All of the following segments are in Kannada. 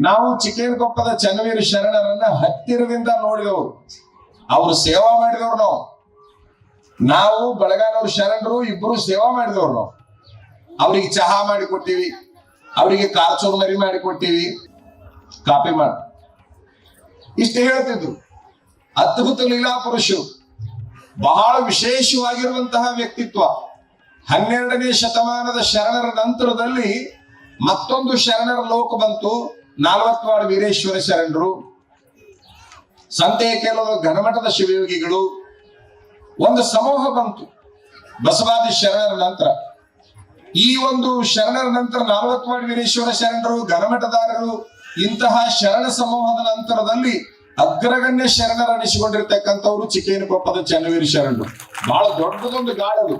ನಾವು ಚಿಕ್ಕೇನಕೊಪ್ಪದ ಚನ್ನವೀರ ಶರಣರನ್ನ ಹತ್ತಿರದಿಂದ ನೋಡಿದವರು ಅವರು ಸೇವಾ ಮಾಡಿದವ್ರು ನಾವು. ನಾವು ಬೆಳಗಾನವ್ರ ಶರಣರು ಇಬ್ರು ಸೇವಾ ಮಾಡಿದವ್ರು ನಾವು. ಅವರಿಗೆ ಚಹಾ ಮಾಡಿ ಕೊಟ್ಟಿವಿ ಅವರಿಗೆ ಕಾರ್ಚೂರ್ ಮರಿ ಮಾಡಿ ಕೊಟ್ಟಿವಿ ಕಾಪಿ ಮಾಡಿ. ಇಷ್ಟು ಹೇಳ್ತಿದ್ರು ಅದ್ಭುತ ಲೀಲಾ ಪುರುಷರು ಬಹಳ ವಿಶೇಷವಾಗಿರುವಂತಹ ವ್ಯಕ್ತಿತ್ವ. ಹನ್ನೆರಡನೇ ಶತಮಾನದ ಶರಣರ ನಂತರದಲ್ಲಿ ಮತ್ತೊಂದು ಶರಣರ ಲೋಕ ಬಂತು. ನಾಲ್ವತ್ವಾಡ ವೀರೇಶ್ವರ ಶರಣರು, ಸಂತೆಯ ಕೆಲವು ಘನಮಠದ ಶಿವಯೋಗಿಗಳು, ಒಂದು ಸಮೂಹ ಬಂತು, ಬಸವಾದಿ ಶರಣರ ನಂತರ. ಈ ಒಂದು ಶರಣರ ನಂತರ ನಾಲ್ವತ್ವಾಡ ವೀರೇಶ್ವರ ಶರಣರು, ಘನಮಠದಾರರು, ಇಂತಹ ಶರಣ ಸಮೂಹದ ನಂತರದಲ್ಲಿ ಅಗ್ರಗಣ್ಯ ಶರಣರ ಅನಿಸಿಕೊಂಡಿರ್ತಕ್ಕಂಥವ್ರು ಚಿಕ್ಕೇನಕೊಪ್ಪದ ಚನ್ನವೀರ ಶರಣರು. ಬಹಳ ದೊಡ್ಡದೊಂದು ಗಾಳಿ ಅದು.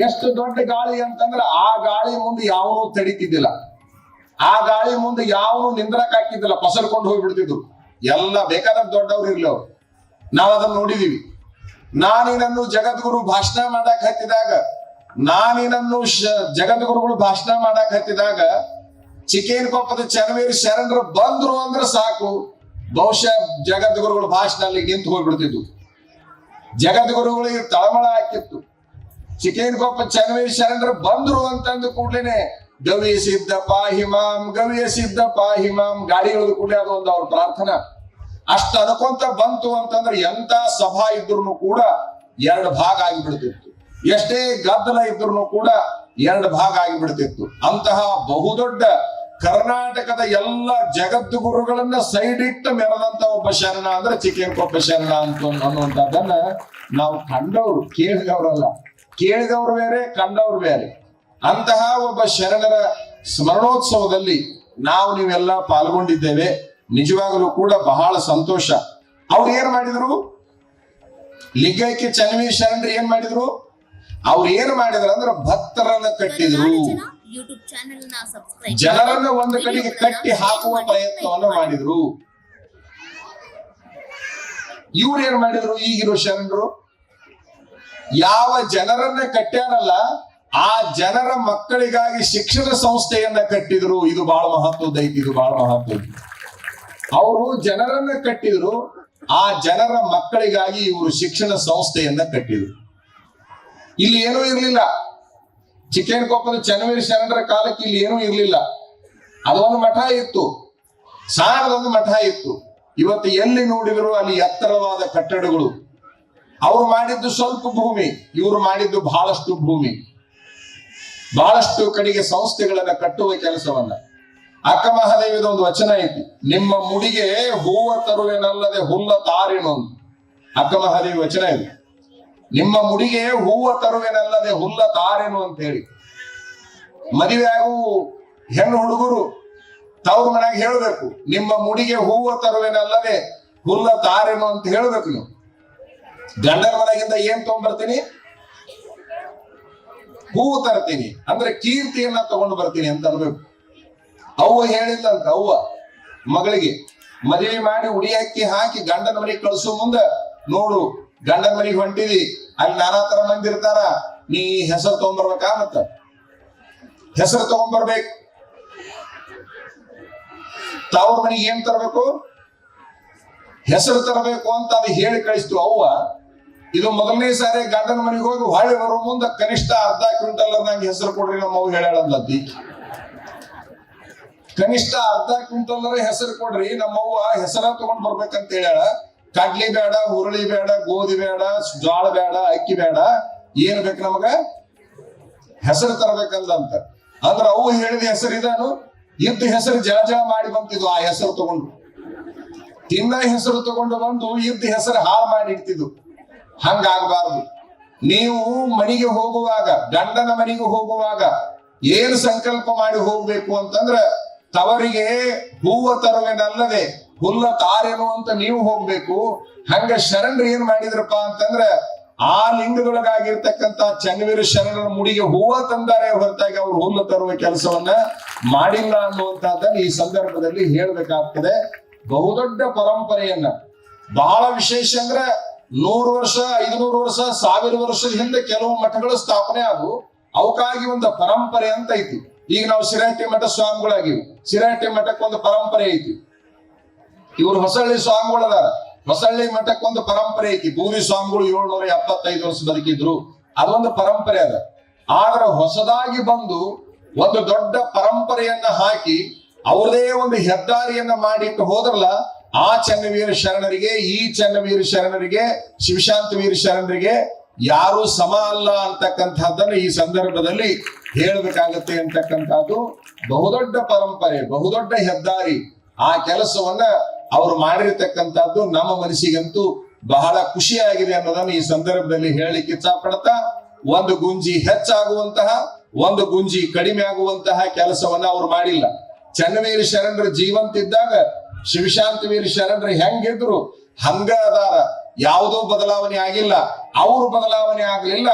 ಎಷ್ಟು ದೊಡ್ಡ ಗಾಳಿ ಅಂತಂದ್ರೆ ಆ ಗಾಳಿ ಮುಂದೆ ಯಾವನೂ ತಡಿತಿದ್ದಿಲ್ಲ. ಆ ಗಾಳಿ ಮುಂದೆ ಯಾವನು ನಿಂದ್ರಕ್ ಹಾಕಿದ್ದಿಲ್ಲ ಪಸರ್ಕೊಂಡು ಹೋಗ್ಬಿಡ್ತಿದ್ರು. ಎಲ್ಲ ಬೇಕಾದ ದೊಡ್ಡವ್ರು ಇರ್ಲಿ ನಾವು ಅದನ್ನ ನೋಡಿದೀವಿ. ನಾನಿನನ್ನು ಜಗದ್ಗುರು ಭಾಷಣ ಮಾಡಕ್ ಹತ್ತಿದಾಗ, ನಾನಿನನ್ನು ಜಗದ್ಗುರುಗಳು ಭಾಷಣ ಮಾಡಕ್ ಹತ್ತಿದಾಗ ಚಿಕ್ಕೇನಕೊಪ್ಪದ ಚನ್ನವೀರ ಶರಣರು ಬಂದ್ರು ಅಂದ್ರೆ ಸಾಕು. ಬಹುಶಃ ಜಗದ್ಗುರುಗಳು ಭಾಷಣ ಅಲ್ಲಿ ನಿಂತು ಹೋಗ್ಬಿಡ್ತಿದ್ವು. ಜಗದ್ಗುರುಗಳಿಗೆ ತಳಮಳ ಹಾಕಿತ್ತು. ಚಿಕ್ಕೇನಕೊಪ್ಪ ಚನ್ನವೀರ ಶರಣರು ಬಂದ್ರು ಅಂತಂದು ಕೂಡ್ಲೇನೆ ಗವಿಯ ಸಿದ್ಧ ಹಿಮಾಂ ಗವಿಯ ಸಿದ್ಧ ಹಿಮಾಂ ಗಾಡಿ ಕೂಡಲೇ ಅದು ಒಂದು ಅವ್ರ ಪ್ರಾರ್ಥನೆ. ಅಷ್ಟ ಅದಕ್ಕೊಂತ ಬಂತು ಅಂತಂದ್ರೆ ಎಂತ ಸಭಾ ಇದ್ರು ಕೂಡ ಎರಡು ಭಾಗ ಆಗಿಬಿಡ್ತಿತ್ತು. ಎಷ್ಟೇ ಗದ್ದಲ ಇದ್ರು ಕೂಡ ಎರಡು ಭಾಗ ಆಗಿಬಿಡ್ತಿತ್ತು. ಅಂತಹ ಬಹುದೊಡ್ಡ ಕರ್ನಾಟಕದ ಎಲ್ಲ ಜಗದ್ಗುರುಗಳನ್ನ ಸೈಡ್ ಇಟ್ಟು ಮೆರೆದಂತ ಒಬ್ಬ ಶರಣ ಅಂದ್ರೆ ಚಿಕ್ಕೇನಕೊಪ್ಪ ಶರಣ ಅಂತ ಅನ್ನುವಂಥದ್ದನ್ನ ನಾವು ಕಂಡವರು. ಕೇಳಿದವರಲ್ಲ ಕೇಳಿದವರು ಬೇರೆ, ಕಂಡವರು ಬೇರೆ. ಅಂತಹ ಒಬ್ಬ ಶರಣರ ಸ್ಮರಣೋತ್ಸವದಲ್ಲಿ ನಾವು ನೀವೆಲ್ಲ ಪಾಲ್ಗೊಂಡಿದ್ದೇವೆ. ನಿಜವಾಗಲೂ ಕೂಡ ಬಹಳ ಸಂತೋಷ. ಅವ್ರು ಏನ್ ಮಾಡಿದ್ರು? ಲಿಂಗೈಕ್ಯ ಚನ್ವಿ ಶರಣರು ಏನ್ ಮಾಡಿದ್ರು? ಅವ್ರು ಏನ್ ಮಾಡಿದ್ರು ಅಂದ್ರೆ ಭಕ್ತರನ್ನ ಕಟ್ಟಿದ್ರು. ಜನರನ್ನ ಒಂದು ಕಡೆಗೆ ಕಟ್ಟಿ ಹಾಕುವ ಪ್ರಯತ್ನವನ್ನು ಮಾಡಿದ್ರು. ಇವ್ರು ಏನ್ ಮಾಡಿದ್ರು ಈಗಿರೋ ಶರಣರು? ಯಾವ ಜನರನ್ನ ಕಟ್ಟ್ಯಾರಲ್ಲ ಆ ಜನರ ಮಕ್ಕಳಿಗಾಗಿ ಶಿಕ್ಷಣ ಸಂಸ್ಥೆಯನ್ನ ಕಟ್ಟಿದ್ರು. ಇದು ಬಹಳ ಮಹತ್ವದ ಐತಿ, ಇದು ಬಹಳ ಮಹತ್ವದ ಅವರು ಜನರನ್ನ ಕಟ್ಟಿದ್ರು. ಆ ಜನರ ಮಕ್ಕಳಿಗಾಗಿ ಇವರು ಶಿಕ್ಷಣ ಸಂಸ್ಥೆಯನ್ನ ಕಟ್ಟಿದ್ರು. ಇಲ್ಲಿ ಏನೂ ಇರಲಿಲ್ಲ. ಚಿಕ್ಕೇನ್ ಕೊಪ್ಪದ ಚನ್ನವೀರ ಶರಣರ ಕಾಲಕ್ಕೆ ಇಲ್ಲಿ ಏನೂ ಇರಲಿಲ್ಲ. ಅದೊಂದು ಮಠ ಇತ್ತು. ಸಾರದೊಂದು ಮಠ ಇತ್ತು. ಇವತ್ತು ಎಲ್ಲಿ ನೋಡಿದ್ರು ಅಲ್ಲಿ ಎತ್ತರವಾದ ಕಟ್ಟಡಗಳು. ಅವ್ರು ಮಾಡಿದ್ದು ಸ್ವಲ್ಪ ಭೂಮಿ, ಇವರು ಮಾಡಿದ್ದು ಬಹಳಷ್ಟು ಭೂಮಿ. ಬಹಳಷ್ಟು ಕಡೆಗೆ ಸಂಸ್ಥೆಗಳನ್ನ ಕಟ್ಟುವ ಕೆಲಸವನ್ನ ಅಕ್ಕ ಮಹಾದೇವಿದ ಒಂದು ವಚನ ಐತಿ, ನಿಮ್ಮ ಮುಡಿಗೆ ಹೂವ ತರುವೆನಲ್ಲದೆ ಹುಲ್ಲ ತಾರೇನು ಅಕ್ಕ ಮಹಾದೇವಿ ವಚನ ಇದೆ. ನಿಮ್ಮ ಮುಡಿಗೆ ಹೂವ ತರುವೆನಲ್ಲದೆ ಹುಲ್ಲ ತಾರೇನು ಅಂತ ಹೇಳಿ. ಮದುವೆ ಆಗು ಹೆಣ್ಣು ಹುಡುಗರು, ತವ್ರ ಮನೆಯಾಗ ಹೇಳ್ಬೇಕು, ನಿಮ್ಮ ಮುಡಿಗೆ ಹೂವ ತರುವೆನಲ್ಲದೆ ಹುಲ್ಲ ತಾರೇನು ಅಂತ ಹೇಳ್ಬೇಕು ನೀವು. ಗಂಡರ ಮನೆಗಿಂದ ಏನ್ ತಗೊಂಡ್ಬರ್ತೀನಿ ಹೂವು ತರ್ತೀನಿ. ಅಂದ್ರೆ ಕೀರ್ತಿಯನ್ನ ತಗೊಂಡು ಬರ್ತೀನಿ ಅಂತ ಅನ್ಬೇಕು. ಅವ್ವ ಹೇಳಿಲ್ಲಂತ ಅವ್ವ, ಮಗಳಿಗೆ, ಮದುವೆ ಮಾಡಿ ಉಡಿ ಅಕ್ಕಿ ಹಾಕಿ ಗಂಡನ ಮನೆಗೆ ಕಳ್ಸೋ ಮುಂದ. ನೋಡು, ಗಂಡನ ಮನೆಗೆ ಹೊಂಟಿದಿ, ಅಲ್ಲಿ ನಾನಾ ತರ ಮಂದಿ ಇರ್ತಾರ, ನೀ ಹೆಸರು ತಗೊಂಡ್ಬರ್ಬೇಕಾ ಮತ್ತ? ಹೆಸರು ತಗೊಂಡ್ಬರ್ಬೇಕು. ತವ್ರ ಮನೆಗೆ ಏನ್ ತರಬೇಕು? ಹೆಸರು ತರಬೇಕು ಅಂತ ಅದು ಹೇಳಿ ಕಳಿಸ್ತು ಅವ್ವ. ಇದು ಮೊದಲನೇ ಸಾರಿ ಗಾರ್ಡನ್ ಮನೆಗೆ ಹೋಗಿ ಹೊಳ್ಳಿ ಬರೋ ಮುಂದೆ ಕನಿಷ್ಠ ಅರ್ಧ ಕ್ವಿಂಟಲ್ ನಂಗೆ ಹೆಸರು ಕೊಡ್ರಿ, ನಮ್ಮ ಹೇಳಂದ್ಲತ್ತಿ ಕನಿಷ್ಠ ಅರ್ಧ ಕ್ವಿಂಟಲ್ ಹೆಸರು ಕೊಡ್ರಿ ನಮ್ಮವ್ವ ಹೆಸರ ತಗೊಂಡ್ ಬರ್ಬೇಕಂತ ಹೇಳ ಕಡ್ಲಿ ಬೇಡ, ಹುರುಳಿ ಬೇಡ, ಗೋಧಿ ಬೇಡ ಜೋಳ ಬೇಡ, ಅಕ್ಕಿ ಬೇಡ, ಏನ್ ಬೇಕು ನಮಗ? ಹೆಸರು ತರಬೇಕಂದಂತ ಅಂದ್ರ ಅವು ಹೇಳಿದ ಹೆಸರು ಇದಾನು ಇದ್ದ ಹೆಸರು ಜಳ ಜಳ ಮಾಡಿ ಬಂತಿದ್ವು ಆ ಹೆಸರು ತಗೊಂಡು. ತಿನ್ನ ಹೆಸರು ತಗೊಂಡು ಬಂದು ಇದ್ದ ಹೆಸರು ಹಾಳು ಮಾಡಿ ಇಡ್ತಿದ್ವು. ಹಂಗಾಗಬಾರದು. ನೀವು ಮನೆಗೆ ಹೋಗುವಾಗ, ಗಂಡನ ಮನೆಗೆ ಹೋಗುವಾಗ ಏನು ಸಂಕಲ್ಪ ಮಾಡಿ ಹೋಗ್ಬೇಕು ಅಂತಂದ್ರ ತವರಿಗೆ ಹೂವ ತರುವೆನಲ್ಲದೆ ಹುಲ್ಲ ತಾರೇನು ಅಂತ ನೀವು ಹೋಗ್ಬೇಕು. ಹಂಗ ಶರಣರು ಏನ್ ಮಾಡಿದ್ರಪ್ಪ ಅಂತಂದ್ರ ಆ ಲಿಂಗದೊಳಗಾಗಿರ್ತಕ್ಕಂತ ಚನ್ನವೀರ ಶರಣರ ಮುಡಿಗೆ ಹೂವ ತಂದಾರೆ ಹೊರತಾಗಿ ಅವ್ರು ಹುಲ್ಲು ತರುವ ಕೆಲಸವನ್ನ ಮಾಡಿಲ್ಲ ಅನ್ನುವಂತಹದ್ದನ್ನು ಈ ಸಂದರ್ಭದಲ್ಲಿ ಹೇಳ್ಬೇಕಾಗ್ತದೆ. ಬಹುದೊಡ್ಡ ಪರಂಪರೆಯನ್ನ. ಬಹಳ ವಿಶೇಷ ಅಂದ್ರೆ ನೂರು ವರ್ಷ, ಐದುನೂರು ವರ್ಷ, ಸಾವಿರ ವರ್ಷದ ಹಿಂದೆ ಕೆಲವು ಮಠಗಳು ಸ್ಥಾಪನೆ ಆದವು. ಅವಕ್ಕಾಗಿ ಒಂದು ಪರಂಪರೆ ಅಂತ ಐತಿ ಈಗ ನಾವು ಸಿರಾಟಿ ಮಠ ಸ್ವಾಮಿಗಳಾಗಿವಿ. ಸಿರಾಟಿ ಮಠಕ್ಕೆ ಒಂದು ಪರಂಪರೆ ಐತಿ. ಇವರು ಹೊಸಳ್ಳಿ ಸ್ವಾಮಿಗಳದಾರ ಹೊಸಳ್ಳಿ ಮಠಕ್ಕೆ ಒಂದು ಪರಂಪರೆ ಐತಿ. ಭೂರಿ ಸ್ವಾಮಿಗಳು ಏಳ್ನೂರ ಎಪ್ಪತ್ತೈದು ವರ್ಷ ಬದುಕಿದ್ರು. ಅದೊಂದು ಪರಂಪರೆ ಅದ. ಆದ್ರೆ ಹೊಸದಾಗಿ ಬಂದು ಒಂದು ದೊಡ್ಡ ಪರಂಪರೆಯನ್ನ ಹಾಕಿ ಅವ್ರದೇ ಒಂದು ಹೆದ್ದಾರಿಯನ್ನ ಮಾಡಿಟ್ಟು ಹೋದ್ರಲ್ಲ ಆ ಚನ್ನವೀರ ಶರಣರಿಗೆ, ಈ ಚನ್ನವೀರ ಶರಣರಿಗೆ, ಶಿವಶಾಂತ ವೀರ ಶರಣರಿಗೆ ಯಾರು ಸಮ ಅಲ್ಲ ಅಂತಕ್ಕಂಥದ್ದನ್ನು ಈ ಸಂದರ್ಭದಲ್ಲಿ ಹೇಳಬೇಕಾಗತ್ತೆ ಅಂತಕ್ಕಂಥದ್ದು. ಬಹುದೊಡ್ಡ ಪರಂಪರೆ, ಬಹುದೊಡ್ಡ ಹೆದ್ದಾರಿ ಆ ಕೆಲಸವನ್ನ ಅವರು ಮಾಡಿರ್ತಕ್ಕಂಥದ್ದು ನಮ್ಮ ಮನಸ್ಸಿಗಂತೂ ಬಹಳ ಖುಷಿಯಾಗಿದೆ ಅನ್ನೋದನ್ನು ಈ ಸಂದರ್ಭದಲ್ಲಿ ಹೇಳಲಿಕ್ಕೆ ಇಚ್ಛಪಡ್ತಾ ಒಂದು ಗುಂಜಿ ಹೆಚ್ಚಾಗುವಂತಹ, ಒಂದು ಗುಂಜಿ ಕಡಿಮೆ ಆಗುವಂತಹ ಕೆಲಸವನ್ನ ಅವ್ರು ಮಾಡಿಲ್ಲ. ಚನ್ನವೀರ ಶರಣರ ಜೀವಂತಿದ್ದಾಗ ಶಿವಶಾಂತವೀರ ಶರಣರು ಹೆಂಗಿದ್ರು ಹಂಗ ಅದಾರ. ಯಾವುದೋ ಬದಲಾವಣೆ ಆಗಿಲ್ಲ. ಅವರು ಬದಲಾವಣೆ ಆಗಲಿಲ್ಲ.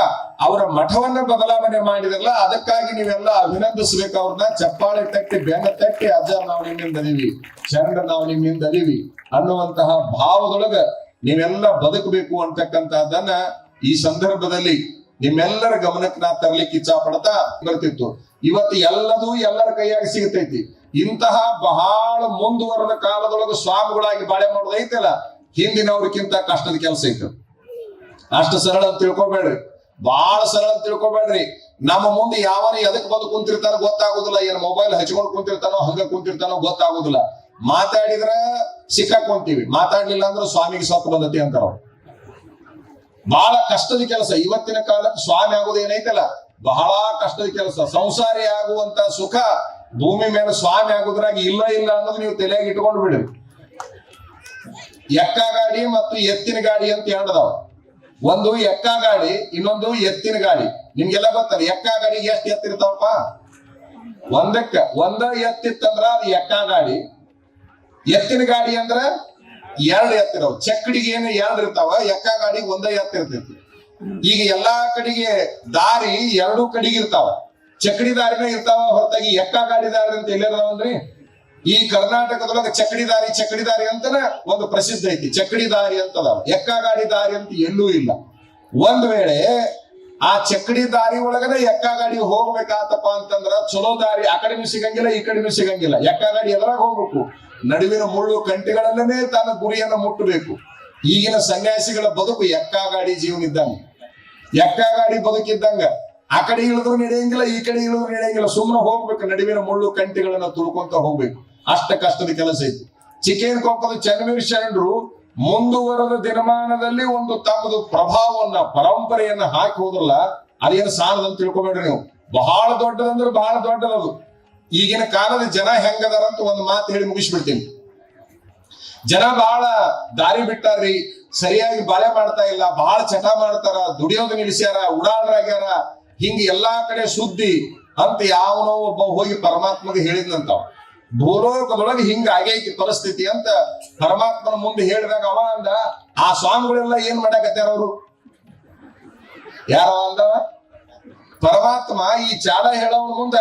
ಅವರ ಮಠವನ್ನ ಬದಲಾವಣೆ ಮಾಡಿದ್ರಲ್ಲ, ಅದಕ್ಕಾಗಿ ನೀವೆಲ್ಲ ಅಭಿನಂದಿಸ್ಬೇಕು ಅವ್ರನ್ನ. ಚಪ್ಪಾಳೆ ತಟ್ಟಿ, ಬೆನ್ನ ತಟ್ಟಿ, ಅಜ್ಜ ನಾವು ನಿಮ್ಮಿಂದ ಅದೀವಿ, ಶರಣ ನಾವು ನಿಮ್ಮಿಂದ ಅದೀವಿ ಅನ್ನುವಂತಹ ಭಾವದೊಳಗ ನೀವೆಲ್ಲ ಬದುಕಬೇಕು ಅಂತಕ್ಕಂತಹದ್ದನ್ನ ಈ ಸಂದರ್ಭದಲ್ಲಿ ನಿಮ್ಮೆಲ್ಲರ ಗಮನಕ್ಕೆ ನಾ ತರ್ಲಿಕ್ಕೆ ಇಚ್ಛಾ ಪಡ್ತಾ ಬರ್ತಿತ್ತು. ಇವತ್ತು ಎಲ್ಲದೂ ಎಲ್ಲರ ಕೈಯಾಗಿ ಸಿಗತೈತಿ. ಇಂತಹ ಬಹಳ ಮುಂದುವರೆದ ಕಾಲದೊಳಗ ಸ್ವಾಮಿಗಳಾಗಿ ಬಾಳೆ ಮಾಡೋದೈತಲ್ಲ ಹಿಂದಿನವ್ರಿಗಿಂತ ಕಷ್ಟದ ಕೆಲಸ ಐತೆ. ಅಷ್ಟು ಸರಳ ಅಂತ ತಿಳ್ಕೊಬೇಡ್ರಿ. ಬಹಳ ಸರಳ ಅಂತ ತಿಳ್ಕೊಬೇಡ್ರಿ. ನಮ್ಮ ಮುಂದೆ ಯಾವನೇ ಎದಕ್ ಬಂದು ಕುಂತಿರ್ತಾನೋ ಗೊತ್ತಾಗುದಿಲ್ಲ. ಏನ್ ಮೊಬೈಲ್ ಹಚ್ಕೊಂಡು ಕುಂತಿರ್ತಾನೋ, ಹಂಗ ಕುಂತಿರ್ತಾನೋ ಗೊತ್ತಾಗುದಿಲ್ಲ. ಮಾತಾಡಿದ್ರ ಸಿಕ್ಕಾಕೊಂತೀವಿ. ಮಾತಾಡ್ಲಿಲ್ಲ ಅಂದ್ರೆ ಸ್ವಾಮಿಗೆ ಸೊಪ್ಪು ಬಂದತಿ ಅಂತಾರ. ಬಹಳ ಕಷ್ಟದ ಕೆಲಸ. ಇವತ್ತಿನ ಕಾಲಕ್ಕೆ ಸ್ವಾಮಿ ಆಗೋದು ಏನೈತಲ್ಲ? ಬಹಳ ಕಷ್ಟದ ಕೆಲಸ. ಸಂಸಾರಿ ಆಗುವಂತ ಸುಖ. ಭೂಮಿ ಮೇಲೆ ಸ್ವಾಮಿ ಆಗೋದ್ರಾಗ ಇಲ್ಲ ಇಲ್ಲ ಅನ್ನೋದು ನೀವು ತಲೆಯಾಗಿ ಇಟ್ಕೊಂಡು ಬಿಡಿ. ಎಕ್ಕ ಗಾಡಿ ಮತ್ತು ಎತ್ತಿನ ಗಾಡಿ ಅಂತ ಎರಡದಾವ. ಒಂದು ಎಕ್ಕ ಗಾಡಿ, ಇನ್ನೊಂದು ಎತ್ತಿನ ಗಾಡಿ. ನಿಮ್ಗೆಲ್ಲ ಗೊತ್ತಲ್ಲ, ಎಕ್ಕ ಗಾಡಿಗೆ ಎಷ್ಟು ಎತ್ತಿರ್ತಾವಪ್ಪ? ಒಂದಕ್ಕ. ಒಂದ ಎತ್ತಿತ್ತಂದ್ರ ಅದು ಎಕ್ಕ ಗಾಡಿ. ಎತ್ತಿನ ಗಾಡಿ ಅಂದ್ರ ಎರಡು ಎತ್ತಿರವ್ ಚಕ್ಕಡಿಗೆ ಏನು ಎರಡು ಇರ್ತಾವ, ಎಕ್ಕ ಗಾಡಿ ಒಂದ ಎತ್ತಿರ್ತೈತಿ. ಈಗ ಎಲ್ಲಾ ಕಡೆಗೆ ದಾರಿ ಎರಡು ಕಡೆಗೆ ಇರ್ತಾವ. ಚಕ್ಕಡಿ ದಾರಿನ ಇರ್ತಾವ, ಹೊರತಾಗಿ ಎಕ್ಕ ಗಾಡಿ ದಾರಿ ಅಂತ ಎಲ್ಲದಾವನ್ರಿ ಈ ಕರ್ನಾಟಕದೊಳಗೆ ಚಕ್ಕಡಿ ದಾರಿ ಚಕ್ಕಡಿ ದಾರಿ ಅಂತನ ಒಂದು ಪ್ರಸಿದ್ಧ ಐತಿ. ಚಕ್ಕಡಿ ದಾರಿ ಅಂತ ಅದಾವ. ಎಕ್ಕ ಗಾಡಿದಾರಿ ಅಂತ ಎಲ್ಲೂ ಇಲ್ಲ. ಒಂದ್ ವೇಳೆ ಆ ಚಕ್ಕಡಿ ದಾರಿ ಒಳಗನೆ ಎಕ್ಕ ಗಾಡಿ ಹೋಗ್ಬೇಕಾತಪ್ಪ ಅಂತಂದ್ರ ಚಲೋ ದಾರಿ, ಆ ಕಡೆನೂ ಸಿಗಂಗಿಲ್ಲ, ಈ ಕಡೆನೂ ಸಿಗಂಗಿಲ್ಲ. ಎಕ್ಕ ಗಾಡಿ ಎದ್ರಾಗ ಹೋಗ್ಬೇಕು? ನಡುವಿನ ಮುಳ್ಳು ಕಂಟಿಗಳಲ್ಲೇ ತನ್ನ ಗುರಿಯನ್ನ ಮುಟ್ಟಬೇಕು. ಈಗಿನ ಸನ್ಯಾಸಿಗಳ ಬದುಕು ಎಕ್ಕ ಗಾಡಿ ಜೀವನ ಇದ್ದಂಗೆ. ಎಕ್ಕ ಗಾಡಿ ಬದುಕಿದ್ದಂಗ. ಆ ಕಡೆ ಇಳಿದ್ರು ನಡೆಯಂಗಿಲ್ಲ, ಈ ಕಡೆ ಇಳಿದ್ರು ನಡೆಯಂಗಿಲ್ಲ. ಸುಮ್ಮನೆ ಹೋಗ್ಬೇಕು, ನಡುವಿನ ಮುಳ್ಳು ಕಂಟಿಗಳನ್ನ ತುಳ್ಕೊಂತ ಹೋಗ್ಬೇಕು. ಅಷ್ಟ ಕಷ್ಟದ ಕೆಲಸ ಇತ್ತು ಚಿಕೇನ್ ಕೊಪ್ಪದ ಚನ್ವೀರ್ ಶರಣರು ಮುಂದುವರೆದ ದಿನಮಾನದಲ್ಲಿ ಒಂದು ತಮ್ಮದು ಪ್ರಭಾವವನ್ನ, ಪರಂಪರೆಯನ್ನ ಹಾಕಿ ಹೋದ್ರಲ್ಲ, ಅದೇನು ಸಾಲದಂತ ತಿಳ್ಕೊಬೇಡ್ರಿ ನೀವು. ಬಹಳ ದೊಡ್ಡದಂದ್ರೆ ಬಹಳ ದೊಡ್ಡದದು. ಈಗಿನ ಕಾಲದ ಜನ ಹೆಂಗದಾರಂತ ಒಂದು ಮಾತು ಹೇಳಿ ಮುಗಿಸ್ಬಿಡ್ತೀನಿ. ಜನ ಬಹಳ ದಾರಿ ಬಿಟ್ಟಾರ್ರಿ. ಸರಿಯಾಗಿ ಬಾಳೆ ಮಾಡ್ತಾ ಇಲ್ಲ, ಬಹಳ ಚಟ ಮಾಡ್ತಾರ, ದುಡಿಯೋದು ನಿಲ್ಸ್ಯಾರ ಉಡಾಳ್ರಾಗ್ಯಾರ. ಹಿಂಗ ಎಲ್ಲಾ ಕಡೆ ಸುದ್ದಿ ಅಂತ ಯಾವನೋ ಒಬ್ಬ ಹೋಗಿ ಪರಮಾತ್ಮಗೆ ಹೇಳಿದ್ನಂತಾವ ಭೂಲೋಕದೊಳಗೆ ಹಿಂಗ ಆಗೈತಿ ಪರಿಸ್ಥಿತಿ ಅಂತ ಪರಮಾತ್ಮನ ಮುಂದೆ ಹೇಳಿದಾಗ ಅವ ಅಂದ, ಆ ಸ್ವಾಮಿಗಳೆಲ್ಲ ಏನ್ ಮಾಡಾಕತ್ತಾರ ಅವರು? ಯಾರ ಅಂದ, ಪರಮಾತ್ಮ ಈ ಚಾಲ ಹೇಳೋನ್ ಮುಂದ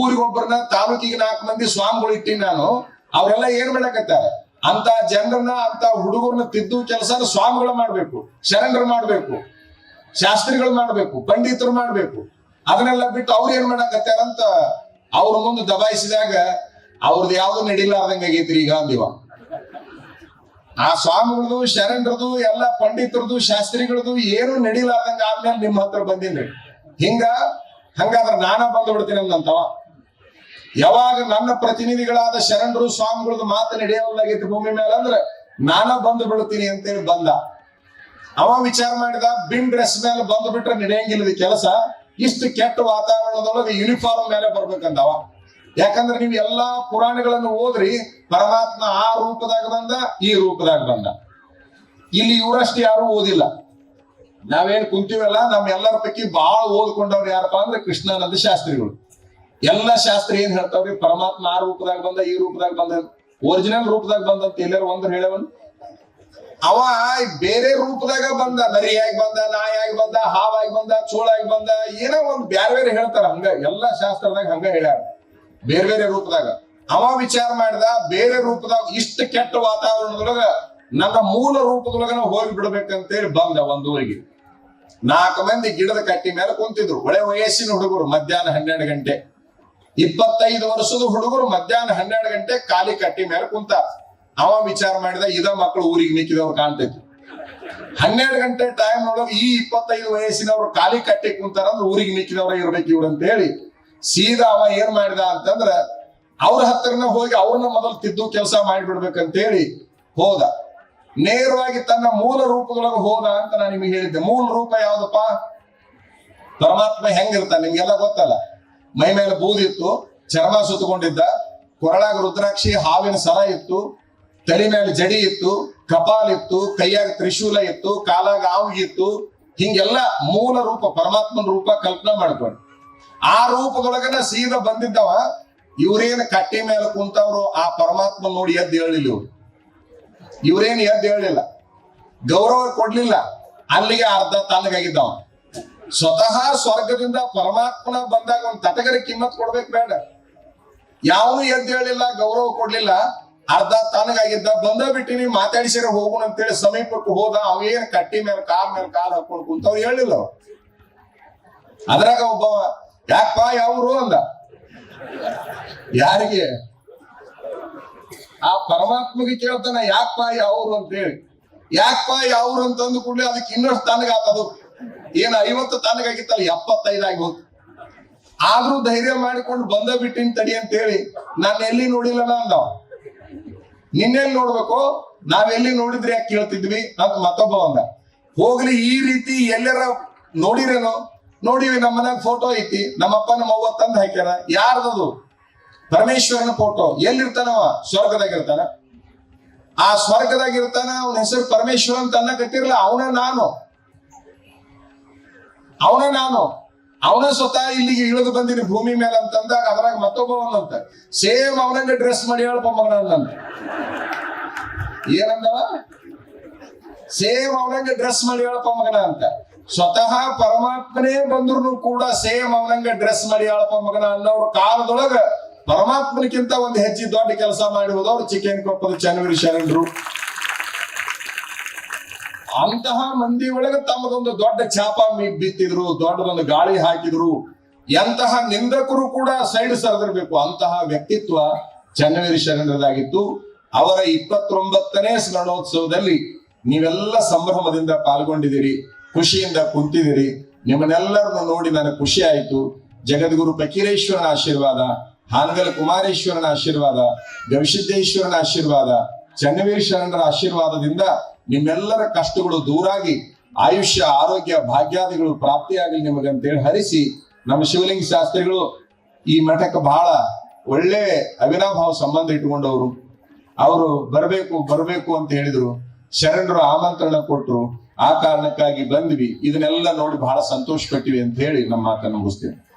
ಊರಿಗೊಬ್ಬರನ್ನ ತಾಲೂಕಿಗೆ ನಾಲ್ಕು ಮಂದಿ ಸ್ವಾಮಿಗಳು ಇಟ್ಟಿನಿ ನಾನು, ಅವರೆಲ್ಲ ಏನ್ ಮಾಡಾಕತ್ತಾರ? ಅಂತ ಜನರನ್ನ ಅಂತ ಹುಡುಗರನ್ನ ತಿದ್ದು ಕೆಲಸ ಸ್ವಾಮಿಗಳು ಮಾಡ್ಬೇಕು, ಶರಣರು ಮಾಡ್ಬೇಕು. ಶಾಸ್ತ್ರಿಗಳು ಮಾಡ್ಬೇಕು, ಪಂಡಿತರು ಮಾಡ್ಬೇಕು. ಅದನ್ನೆಲ್ಲ ಬಿಟ್ಟು ಅವ್ರು ಏನ್ ಮಾಡಕತ್ತಾರಂತ ಅವ್ರ ಮುಂದೆ ದಬಾಯಿಸಿದಾಗ ಅವ್ರದ್ದು ಯಾವ್ದು ನಡಿಲಾರ್ದಂಗ ಆಗೈತ್ರಿ ಈಗ ಅಂದಿವ. ಆ ಸ್ವಾಮಿಗಳದು ಶರಣರದು ಎಲ್ಲ ಪಂಡಿತರದು ಶಾಸ್ತ್ರಿಗಳದು ಏನು ನಡಿಲಾರ್ದಂಗ ಆದ್ಮೇಲೆ ನಿಮ್ಮ ಹತ್ರ ಬಂದಿನ್ರಿ ಹಿಂಗ, ಹಂಗಾದ್ರೆ ನಾನ ಬಂದು ಬಿಡ್ತೀನಿ ಅಂದಂತವ. ಯಾವಾಗ ನನ್ನ ಪ್ರತಿನಿಧಿಗಳಾದ ಶರಣರು, ಸ್ವಾಮಿಗಳದು ಮಾತು ನಡೆಯಲ್ಲಾಗೈತಿ ಭೂಮಿ ಮೇಲೆ ಅಂದ್ರೆ ನಾನ ಬಂದು ಬಿಡ್ತೀನಿ ಅಂತೇಳಿ ಬಂದ. ಅವ ವಿಚಾರ ಮಾಡಿದ ಬಿನ್ ಡ್ರೆಸ್ ಮೇಲೆ ಬಂದು ಬಿಟ್ರೆ ನಡೆಯಂಗಿಲ್ಲ ಕೆಲಸ? ಇಷ್ಟು ಕೆಟ್ಟ ವಾತಾವರಣದೊಳಗೆ ಯೂನಿಫಾರ್ಮ್ ಮೇಲೆ ಬರ್ಬೇಕಂದವ. ಯಾಕಂದ್ರೆ ನೀವು ಎಲ್ಲಾ ಪುರಾಣಗಳನ್ನು ಓದ್ರಿ, ಪರಮಾತ್ಮ ಆ ರೂಪದಾಗ ಬಂದ, ಈ ರೂಪದಾಗ ಬಂದ. ಇಲ್ಲಿ ಇವರಷ್ಟು ಯಾರು ಓದಿಲ್ಲ. ನಾವೇನ್ ಕುಂತೀವಲ್ಲ ನಮ್ ಎಲ್ಲರ ಪೈಕಿ ಬಹಳ ಓದ್ಕೊಂಡವ್ರು ಯಾರಪ್ಪ ಅಂದ್ರೆ ಕೃಷ್ಣಾನಂದ ಶಾಸ್ತ್ರಿಗಳು. ಎಲ್ಲ ಶಾಸ್ತ್ರಿ ಏನ್ ಹೇಳ್ತಾವ್ರಿ? ಪರಮಾತ್ಮ ಆ ರೂಪದಾಗ ಬಂದ, ಈ ರೂಪದಾಗ ಬಂದ ಒರಿಜಿನಲ್ ರೂಪದಾಗ ಬಂದಂತ ಎಲ್ಲರೂ ಒಂದ್ರ ಹೇಳವನ್? ಅವ ಬೇರೆ ರೂಪದಾಗ ಬಂದ, ನರಿಯಾಗಿ ಬಂದ ನಾಯಾಗಿ ಬಂದ, ಹಾವಾಗಿ ಬಂದ, ಚೂಳಾಗಿ ಬಂದ, ಏನೋ ಒಂದ್ ಬ್ಯಾರೆ ಬೇರೆ ಹೇಳ್ತಾರ ಹಂಗ, ಎಲ್ಲಾ ಶಾಸ್ತ್ರದಾಗ ಹಂಗ ಹೇಳ್ಯಾರ. ಬೇರೆ ಬೇರೆ ರೂಪದಾಗ. ಅವ ವಿಚಾರ ಮಾಡಿದ, ಬೇರೆ ರೂಪದಾಗ ಇಷ್ಟ ಕೆಟ್ಟ ವಾತಾವರಣದೊಳಗ ನನ್ನ ಮೂಲ ರೂಪದೊಳಗನ ಹೋಗಿ ಬಿಡ್ಬೇಕಂತೇಳಿ ಬಂದ ಒಂದೂರಿಗೆ ಊರಿಗೆ. ನಾಲ್ಕು ಮಂದಿ ಗಿಡದ ಕಟ್ಟಿ ಮೇಲೆ ಕುಂತಿದ್ರು. ಒಳ್ಳೆ ವಯಸ್ಸಿನ ಹುಡುಗರು, ಮಧ್ಯಾಹ್ನ ಹನ್ನೆರಡು ಗಂಟೆ. ಇಪ್ಪತ್ತೈದು ವರ್ಷದ ಹುಡುಗರು ಮಧ್ಯಾಹ್ನ ಹನ್ನೆರಡು ಗಂಟೆ ಖಾಲಿ ಕಟ್ಟಿ ಮೇಲೆ ಕುಂತ ಅವ ವಿಚಾರ ಮಾಡಿದ ಇದ ಮಕ್ಕಳು ಊರಿಗೆ ನಿಕ್ಕಿದವ್ರು ಕಾಣ್ತೈತಿ ಹನ್ನೆರಡು ಗಂಟೆ ಟೈಮ್ ನೋಡೋ ಈ ಇಪ್ಪತ್ತೈದು ವಯಸ್ಸಿನವ್ರು ಖಾಲಿ ಕಟ್ಟಿ ಕುಂತಾರ ಅಂದ್ರೆ ಊರಿಗೆ ನಿಕ್ಕಿದವ್ರ ಇರ್ಬೇಕು ಇವ್ರು ಅಂತ ಹೇಳಿ ಸೀದಾ ಅವ ಏನ್ ಮಾಡಿದ ಅಂತಂದ್ರ ಅವ್ರ ಹತ್ತಿರನ ಹೋಗಿ ಅವ್ರನ್ನ ಮೊದಲು ತಿದ್ದು ಕೆಲಸ ಮಾಡಿಬಿಡ್ಬೇಕಂತ ಹೇಳಿ ಹೋದ. ನೇರವಾಗಿ ತನ್ನ ಮೂಲ ರೂಪದೊಳಗೆ ಹೋದ ಅಂತ ನಾನು ನಿಮಗೆ ಹೇಳಿದ್ದೆ. ಮೂಲ ರೂಪ ಯಾವ್ದಪ್ಪ? ಪರಮಾತ್ಮ ಹೆಂಗಿರ್ತಾನೆ ನಿಮ್ಗೆಲ್ಲ ಗೊತ್ತಲ್ಲ. ಮೈ ಮೇಲೆ ಬೂದಿತ್ತು, ಚರ್ಮ ಸುತ್ತಕೊಂಡಿದ್ದ, ಕೊರಳಾಗ ರುದ್ರಾಕ್ಷಿ ಹಾವಿನ ಸರ ಇತ್ತು ತಲೆ ಮೇಲೆ ಜಡಿ ಇತ್ತು, ಕಪಾಲ್ ಇತ್ತು, ಕೈಯಾಗ ತ್ರಿಶೂಲ ಇತ್ತು, ಕಾಲಾಗ ಆವಿಗಿತ್ತು ಹಿಂಗೆಲ್ಲ ಮೂಲ ರೂಪ, ಪರಮಾತ್ಮನ ರೂಪ ಕಲ್ಪನೆ ಮಾಡ್ಕೊಂಡು ಆ ರೂಪದೊಳಗನ ಸೀದಾ ಬಂದಿದ್ದವ, ಇವ್ರೇನ್ ಕಟ್ಟಿ ಮೇಲೆ ಕುಂತವ್ರು, ಆ ಪರಮಾತ್ಮ ನೋಡಿ ಎದ್ದು ಹೇಳಿಲ್ಲ ಇವ್ರು. ಇವ್ರೇನ್ ಎದ್ದು ಹೇಳಿಲ್ಲ. ಗೌರವ ಕೊಡ್ಲಿಲ್ಲ. ಅಲ್ಲಿಗೆ ಅರ್ಧ ತಣ್ಣಗಾಗಿದ್ದವ ಸ್ವತಃ ಸ್ವರ್ಗದಿಂದ ಪರಮಾತ್ಮನ ಬಂದಾಗ ಒಂದು ತಟಗರಿ ಕಿಮ್ಮತ್ ಕೊಡ್ಬೇಕು ಬೇಡ. ಯಾವನು ಎದ್ದು ಹೇಳಿಲ್ಲ, ಗೌರವ ಕೊಡ್ಲಿಲ್ಲ. ಅರ್ಧ ತನಗಾಗಿದ್ದ ಬಂದ ಬಿಟ್ಟಿನಿ ಮಾತಾಡಿಸಿರ ಹೋಗೋಣ ಅಂತೇಳಿ ಸಮೀಪಕ್ಕೆ ಹೋದ ಅವೇನ್ ಕಟ್ಟಿ ಮೇಲೆ ಕಾಲ್ ಮೇಲೆ ಕಾಲ್ ಹಾಕೊಂಡು ಕುಂತವ್ರು ಹೇಳಿಲ್ಲ ಅದ್ರಾಗ ಒಬ್ಬ, ಯಾಕಪ್ಪ, ಯಾವ್ರು ಅಂದ. ಯಾರಿಗೆ? ಆ ಪರಮಾತ್ಮಗೆ ಕೇಳ್ತಾನ, ಯಾಕಪ್ಪ, ಯಾವ್ರು ಅಂತೇಳಿ. ಯಾಕಪ್ಪ, ಯಾವ್ರು ಅಂತಂದು ಕೂಡಲೇ ಅದಕ್ಕೆ ಇನ್ನಷ್ಟು ತನಗಾತದು ಏನ್ ಐವತ್ತು ತನಗಾಗಿತ್ತಲ್ಲ ಎಪ್ಪತ್ತೈದಾಗಿ ಹೋಗ್ತು ಆದ್ರೂ ಧೈರ್ಯ ಮಾಡಿಕೊಂಡು ಬಂದ ಬಿಟ್ಟಿನ ತಡಿ ಅಂತೇಳಿ, ನಾನು ಎಲ್ಲಿ ನೋಡಿಲ್ಲ ಅಂದವ ನಿನ್ನೆಲ್ಲಿ ನೋಡ್ಬೇಕು? ನಾವೆಲ್ಲಿ ನೋಡಿದ್ರೆ ಯಾಕೆ ಕೇಳ್ತಿದ್ವಿ? ಅಂತ ಮತ್ತೊಬ್ಬ ಅಂದ ಹೋಗ್ಲಿ, ಈ ರೀತಿ ಎಲ್ಲರ ನೋಡಿರೇನು? ನೋಡಿವಿ, ನಮ್ಮ ಮನ್ಯಾಗ ಫೋಟೋ ಐತಿ. ನಮ್ಮಪ್ಪ ನಮ್ಮ ಅವ್ವ ತಂದು ಹಾಕ್ಯಾರ. ಯಾರ್ದದು? ಪರಮೇಶ್ವರನ ಫೋಟೋ ಎಲ್ಲಿರ್ತಾನವ ಸ್ವರ್ಗದಾಗ ಇರ್ತಾನ ಆ ಸ್ವರ್ಗದಾಗ ಇರ್ತಾನ ಅವನ ಹೆಸರು ಪರಮೇಶ್ವರ ಅಂತ ಅನ್ನಕತ್ತಿರ್ಲ ಅವನ ನಾನು. ಅವನ ನಾನು. ಅವನ ಸ್ವತಃ ಇಲ್ಲಿಗೆ ಇಳಿದು ಬಂದಿರಿ ಭೂಮಿ ಮೇಲೆ ಅಂತಂದಾಗ ಅದ್ರಾಗ ಮತ್ತೊಬ್ಬ ಒಂದಂತ ಸೇಮ್ ಅವನಂಗ ಡ್ರೆಸ್ ಮಾಡಿ ಹೇಳಪ್ಪ ಮಗನ ಏನಂದ ಸೇಮ್ ಅವನಂಗ ಡ್ರೆಸ್ ಮಾಡಿ ಹೇಳಪ್ಪ ಮಗನ ಅಂತ. ಸ್ವತಃ ಪರಮಾತ್ಮನೇ ಬಂದ್ರು ಕೂಡ ಸೇಮ್ ಅವನಂಗ ಡ್ರೆಸ್ ಮಾಡಿ ಹೇಳಪ್ಪ ಮಗನ ಅನ್ನೋರ್ ಕಾಲದೊಳಗ ಪರಮಾತ್ಮನಕ್ಕಿಂತ ಒಂದು ಹೆಚ್ಚಿ ದೊಡ್ಡ ಕೆಲಸ ಮಾಡಿ ಅವ್ರು ಚಿಕ್ಕನ್ ಕೊಪ್ಪದ ಶರಣರು. ಅಂತಹ ಮಂದಿ ಒಳಗೆ ತಮ್ಮದೊಂದು ದೊಡ್ಡ ಚಾಪ ಬಿತ್ತಿದ್ರು, ದೊಡ್ಡದೊಂದು ಗಾಳಿ ಹಾಕಿದ್ರು. ಎಂತಹ ನಿಂದಕರು ಕೂಡ ಸೈಡ್ ಸರಿದಿರ್ಬೇಕು. ಅಂತಹ ವ್ಯಕ್ತಿತ್ವ ಚನ್ನವೀರ ಶರಣರದಾಗಿತ್ತು. ಅವರ ಇಪ್ಪತ್ತೊಂಬತ್ತನೇ ಸ್ಮರಣೋತ್ಸವದಲ್ಲಿ ನೀವೆಲ್ಲ ಸಂಭ್ರಮದಿಂದ ಪಾಲ್ಗೊಂಡಿದ್ದೀರಿ, ಖುಷಿಯಿಂದ ಕುಂತಿದ್ದೀರಿ. ನಿಮ್ಮನ್ನೆಲ್ಲರನ್ನು ನೋಡಿ ನನಗೆ ಖುಷಿ ಆಯಿತು. ಜಗದ್ಗುರು ಫಕೀರೇಶ್ವರನ ಆಶೀರ್ವಾದ, ಹಾನಗಲ್ ಕುಮಾರೇಶ್ವರನ ಆಶೀರ್ವಾದ, ಗವಿಸಿದ್ದೇಶ್ವರನ ಆಶೀರ್ವಾದ, ಚನ್ನವೀರ ಶರಣರ ಆಶೀರ್ವಾದದಿಂದ ನಿಮ್ಮೆಲ್ಲರ ಕಷ್ಟಗಳು ದೂರಾಗಿ ಆಯುಷ್ಯ, ಆರೋಗ್ಯ, ಭಾಗ್ಯಾದಿಗಳು ಪ್ರಾಪ್ತಿಯಾಗಲಿ ನಿಮಗೆ ನಿಮಗಂತೇಳಿ ಹರಿಸಿ ನಮ್ಮ ಶಿವಲಿಂಗ ಶಾಸ್ತ್ರಿಗಳು ಈ ಮಠಕ್ಕೆ ಬಹಳ ಒಳ್ಳೆ ಅವಿನಾಭಾವ ಸಂಬಂಧ ಇಟ್ಕೊಂಡವರು ಅವರು ಬರಬೇಕು ಬರಬೇಕು ಅಂತ ಹೇಳಿದ್ರು. ಶರಣರು ಆಮಂತ್ರಣ ಕೊಟ್ಟರು. ಆ ಕಾರಣಕ್ಕಾಗಿ ಬಂದ್ವಿ. ಇದನ್ನೆಲ್ಲ ನೋಡಿ ಬಹಳ ಸಂತೋಷ ಪಟ್ಟಿವಿ ಅಂತ ಹೇಳಿ ನಮ್ಮ ಮಾತನ್ನು ಮುಗಿಸ್ತೇವೆ